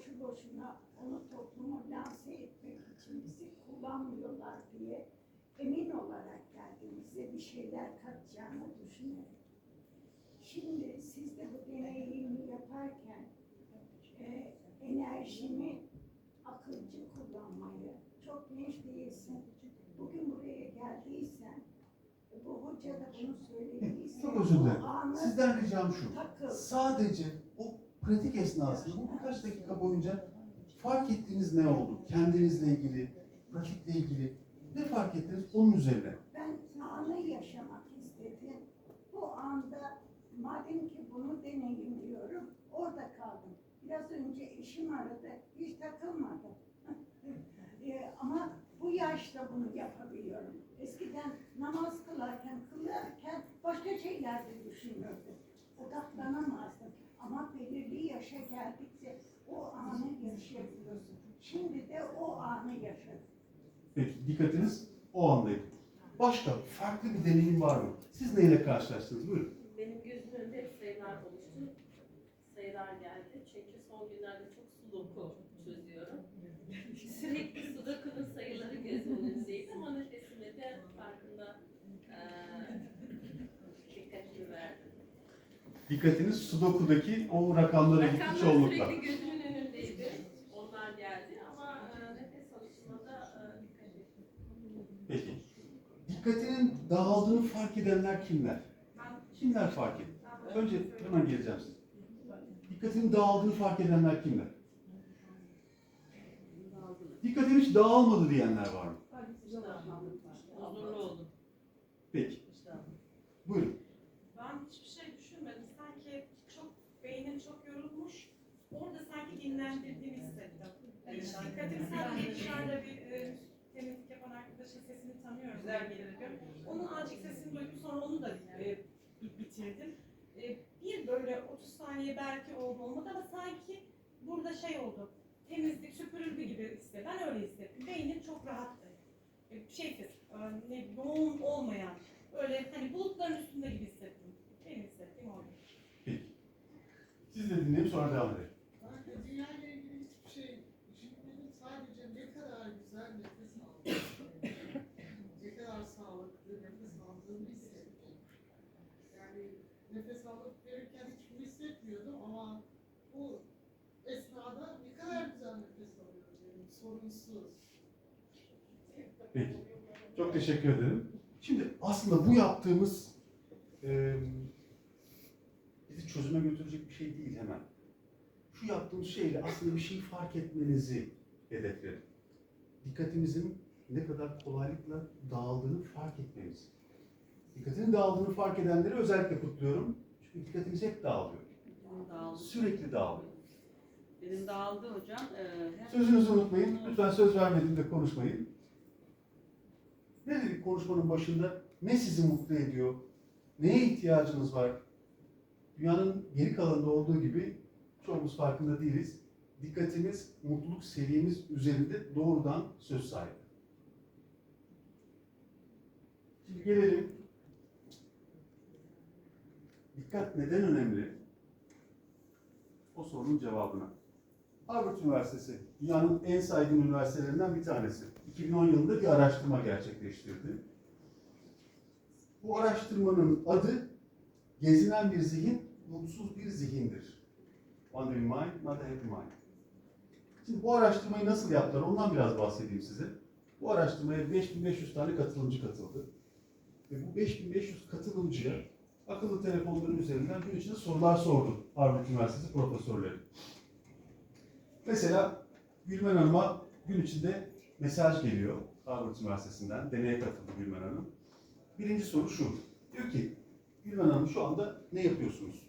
boşu boşuna onu topluma lanse etmek için bizi kullanmıyorlar diye emin olarak geldiğimizde bir şeyler katacağını düşünerek. Şimdi siz de bu deneyimi yaparken e, enerjimi akılcı kullanmayı, çok genç değilsin, bugün buraya geldiysen, bu hoca da bunu söylediyse, Çok özür dilerim. Sizden ricam şu. takıl. Sadece o pratik esnasında bu birkaç dakika boyunca fark ettiğiniz ne oldu? Kendinizle ilgili, pratikle ilgili ne fark ettiniz onun üzerine? Ben anı yaşamak istedim. Bu anda madem ki bunu deneyimliyorum, orada kaldım. Biraz önce eşim aradı, hiç takılmadım. Ee, ama bu yaşta bunu yapabiliyorum. Eskiden namaz kılarken, kılarken başka şeyler de düşünürdüm. Odaklanamazdım. Ama belirli yaşa geldikçe o anı yaşayabiliyorsun. Şimdi de o anı yaşadım. Peki dikkatiniz o andaydı. Başka farklı bir deneyim var mı? Siz neyle karşılaştınız? Buyurun. Benim gözümün önünde hep sayılar oluştu. Sayılar geldi. Çünkü son günlerde çok sudoku çözüyorum. Sürekli sudokunun sayıları gözümün önündeydi ama nefesime de farkında Dikkatiniz Sudoku'daki o rakamlara gitti Rakamlar çoğunlukla. sürekli gözümün önündeydi. Onlar geldi ama eee, nefes alışıma da eee, dikkat ettim. Peki. Dikkatinin dağıldığını fark edenler kimler? Kimler fark etti? Önce hemen geleceğim size. Dikkatinin dağıldığını fark edenler kimler? Dikkatim hiç dağılmadı diyenler var mı? Peki. Buyurun. Ben hiçbir şey düşünmedim. Sanki çok beynim çok yorulmuş. Orada sanki dinlendirdiğini hissettim. Yani dikkatim sadece dışarıda bir e, temizlik yapan arkadaşın sesini tanıyorum. Güzel gelir diyorum. Onun azıcık sesini duydum sonra onu da e, bi- bitirdim. E, bir böyle 30 saniye belki oldu olmadı ama sanki burada şey oldu. Temizlik süpürüldü gibi hissettim. Ben öyle hissettim. Beynim çok rahattı. E, şeysiz, e, ne, yoğun olmayan, böyle hani bulutların üstünde gibi hissettim. Benim hissettiğim oydu. Peki. Siz de dinleyin sonra devam edelim. Ben dünyayla ilgili hiçbir şey düşünmedim. Sadece ne kadar güzel nefes aldığımı, ne kadar sağlıklı nefes aldığımı hissettim. Yani nefes alıp verirken hiç bunu hissetmiyordum ama bu esnada ne kadar güzel nefes alıyorum. Sorunsuz. Peki. Çok teşekkür ederim. Şimdi aslında bu yaptığımız e, bizi çözüme götürecek bir şey değil hemen. Şu yaptığımız şeyle aslında bir şey fark etmenizi hedeflerim. Dikkatimizin ne kadar kolaylıkla dağıldığını fark etmeniz. Dikkatinin dağıldığını fark edenleri özellikle kutluyorum. Çünkü dikkatimiz hep dağılıyor. Dağıldı. Sürekli dağılıyor. Benim dağıldı hocam. Ee, Sözünüzü unutmayın. Lütfen söz vermediğimde konuşmayın. Ne dedik konuşmanın başında? Ne sizi mutlu ediyor? Neye ihtiyacınız var? Dünyanın geri kalanında olduğu gibi çoğumuz farkında değiliz. Dikkatimiz, mutluluk seviyemiz üzerinde doğrudan söz sahibi. Şimdi gelelim. Dikkat neden önemli? O sorunun cevabına. Harvard Üniversitesi, dünyanın en saygın üniversitelerinden bir tanesi. 2010 yılında bir araştırma gerçekleştirdi. Bu araştırmanın adı Gezinen bir zihin, mutsuz bir zihindir. Wandering mind, not a happy mind. Şimdi bu araştırmayı nasıl yaptılar ondan biraz bahsedeyim size. Bu araştırmaya 5500 tane katılımcı katıldı. Ve bu 5500 katılımcıya akıllı telefonların üzerinden gün içinde sorular sordu Harvard Üniversitesi profesörleri. Mesela Gülmen Hanım'a gün içinde mesaj geliyor Harvard Üniversitesi'nden. Deneye katıldı Gülmen Hanım. Birinci soru şu. Diyor ki Gülmen Hanım şu anda ne yapıyorsunuz?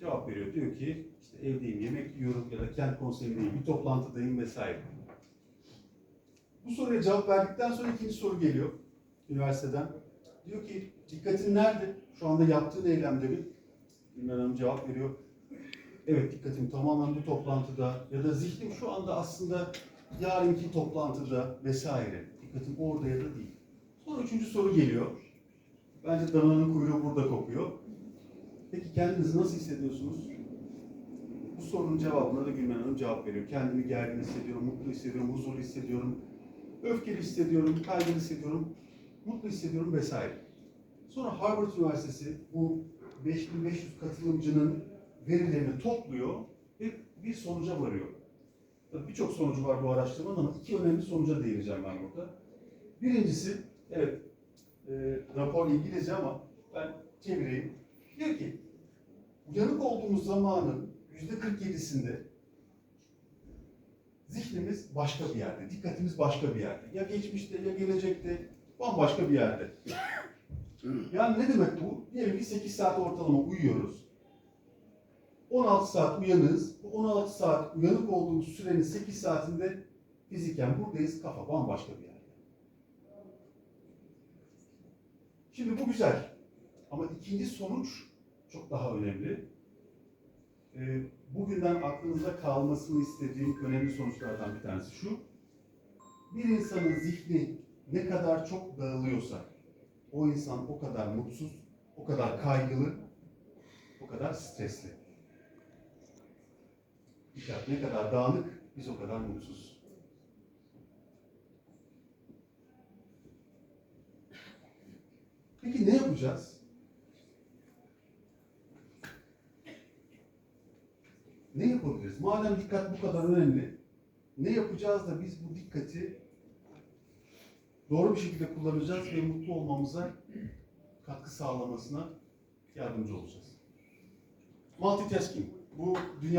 Cevap veriyor. Diyor ki işte evdeyim, yemek yiyorum ya da kent konseyindeyim, bir toplantıdayım vesaire. Bu soruya cevap verdikten sonra ikinci soru geliyor üniversiteden. Diyor ki dikkatin nerede? Şu anda yaptığın eylemde mi? Gülmen Hanım cevap veriyor. Evet dikkatim tamamen bu toplantıda ya da zihnim şu anda aslında yarınki toplantıda vesaire. Dikkatim orada ya da değil. Sonra üçüncü soru geliyor. Bence dananın kuyruğu burada kopuyor. Peki kendinizi nasıl hissediyorsunuz? Bu sorunun cevabına da Gülmen Hanım cevap veriyor. Kendimi gergin hissediyorum, mutlu hissediyorum, huzurlu hissediyorum, öfkeli hissediyorum, kaygılı hissediyorum, mutlu hissediyorum vesaire. Sonra Harvard Üniversitesi bu 5500 katılımcının verilerini topluyor ve bir sonuca varıyor. Tabii birçok sonucu var bu araştırmanın ama iki önemli sonuca değineceğim ben burada. Birincisi, evet e, rapor İngilizce ama ben çevireyim. Diyor ki, uyanık olduğumuz zamanın yüzde 47'sinde zihnimiz başka bir yerde, dikkatimiz başka bir yerde. Ya geçmişte ya gelecekte, bambaşka bir yerde. Yani ne demek bu? Diyelim ki 8 saat ortalama uyuyoruz. 16 saat uyanığız. Bu 16 saat uyanık olduğumuz sürenin 8 saatinde fiziken buradayız. Kafa bambaşka bir yerde. Şimdi bu güzel. Ama ikinci sonuç çok daha önemli. Ee, bugünden aklınızda kalmasını istediğim önemli sonuçlardan bir tanesi şu. Bir insanın zihni ne kadar çok dağılıyorsa, o insan o kadar mutsuz, o kadar kaygılı, o kadar stresli. Dikkat ne kadar dağınık, biz o kadar mutsuz. Peki ne yapacağız? Ne yapabiliriz? Madem dikkat bu kadar önemli, ne yapacağız da biz bu dikkati doğru bir şekilde kullanacağız ve mutlu olmamıza katkı sağlamasına yardımcı olacağız. Multitasking. Bu dünya